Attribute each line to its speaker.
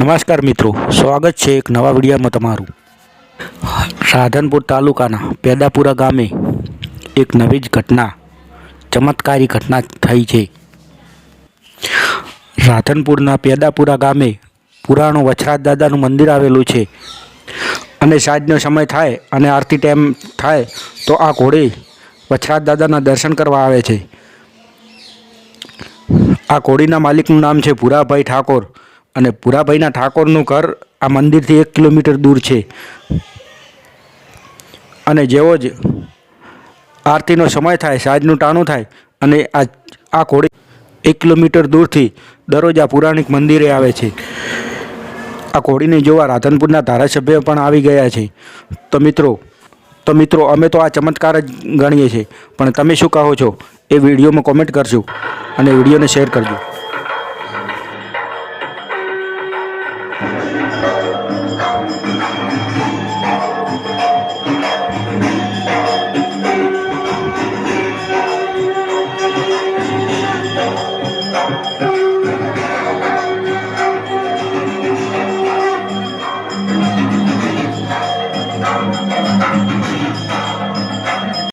Speaker 1: નમસ્કાર મિત્રો, સ્વાગત છે એક નવા વિડીયોમાં તમારું. રાધનપુર તાલુકાના પેદાપુરા ગામે એક નવી જ ઘટના, ચમત્કારી ઘટના થઈ છે. રાધનપુરના પેદાપુરા ગામે પુરાણું વછરાજ દાદાનું મંદિર આવેલું છે. અને સાંજનો સમય થાય અને આરતી ટાઈમ થાય તો આ ઘોડે વછરાજ દાદાના દર્શન કરવા આવે છે. આ ઘોડીના માલિકનું નામ છે ભૂરાભાઈ ઠાકોર. અને પુરાભાઈના ઠાકોરનું ઘર આ મંદિરથી એક કિલોમીટર દૂર છે. અને જેવો જ આરતીનો સમય થાય, સાંજનું ટાણું થાય અને આ આ ઘોડી એક કિલોમીટર દૂરથી દરરોજ આ પુરાણિક મંદિરે આવે છે. આ ઘોડીને જોવા રાધનપુરના ધારાસભ્ય પણ આવી ગયા છે. તો મિત્રો તો મિત્રો, અમે તો આ ચમત્કાર જ ગણીએ છીએ. પણ તમે શું કહો છો? એ વિડીયોમાં કોમેન્ટ કરજો અને વિડીયોને શેર કરજો.